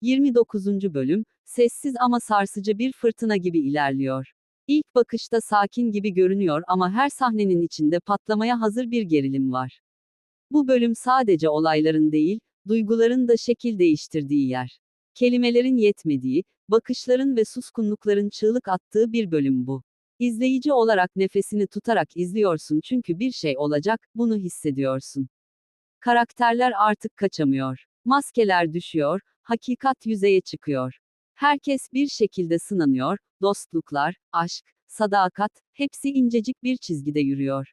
29. bölüm, sessiz ama sarsıcı bir fırtına gibi ilerliyor. İlk bakışta sakin gibi görünüyor ama her sahnenin içinde patlamaya hazır bir gerilim var. Bu bölüm sadece olayların değil, duyguların da şekil değiştirdiği yer. Kelimelerin yetmediği, bakışların ve suskunlukların çığlık attığı bir bölüm bu. İzleyici olarak nefesini tutarak izliyorsun çünkü bir şey olacak, bunu hissediyorsun. Karakterler artık kaçamıyor. Maskeler düşüyor, hakikat yüzeye çıkıyor. Herkes bir şekilde sınanıyor, dostluklar, aşk, sadakat, hepsi incecik bir çizgide yürüyor.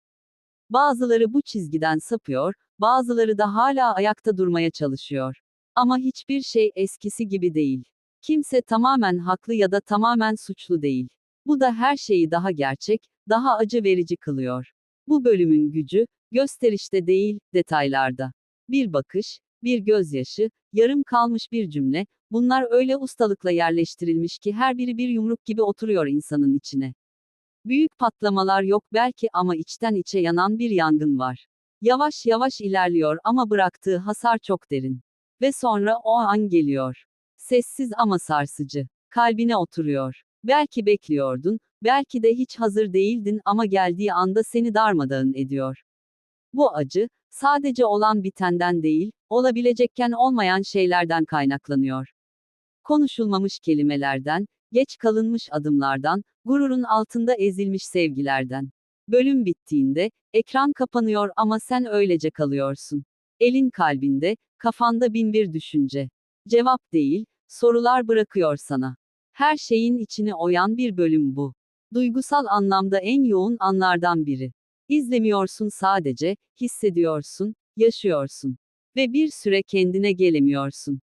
Bazıları bu çizgiden sapıyor, bazıları da hala ayakta durmaya çalışıyor. Ama hiçbir şey eskisi gibi değil. Kimse tamamen haklı ya da tamamen suçlu değil. Bu da her şeyi daha gerçek, daha acı verici kılıyor. Bu bölümün gücü, gösterişte değil, detaylarda. Bir bakış, bir gözyaşı, yarım kalmış bir cümle, bunlar öyle ustalıkla yerleştirilmiş ki her biri bir yumruk gibi oturuyor insanın içine. Büyük patlamalar yok belki ama içten içe yanan bir yangın var. Yavaş yavaş ilerliyor ama bıraktığı hasar çok derin. Ve sonra o an geliyor. Sessiz ama sarsıcı. Kalbine oturuyor. Belki bekliyordun, belki de hiç hazır değildin ama geldiği anda seni darmadağın ediyor. Bu acı, sadece olan bitenden değil, olabilecekken olmayan şeylerden kaynaklanıyor. Konuşulmamış kelimelerden, geç kalınmış adımlardan, gururun altında ezilmiş sevgilerden. Bölüm bittiğinde, ekran kapanıyor ama sen öylece kalıyorsun. Elin kalbinde, kafanda bin bir düşünce. Cevap değil, sorular bırakıyor sana. Her şeyin içine oyan bir bölüm bu. Duygusal anlamda en yoğun anlardan biri. İzlemiyorsun sadece, hissediyorsun, yaşıyorsun. Ve bir süre kendine gelemiyorsun.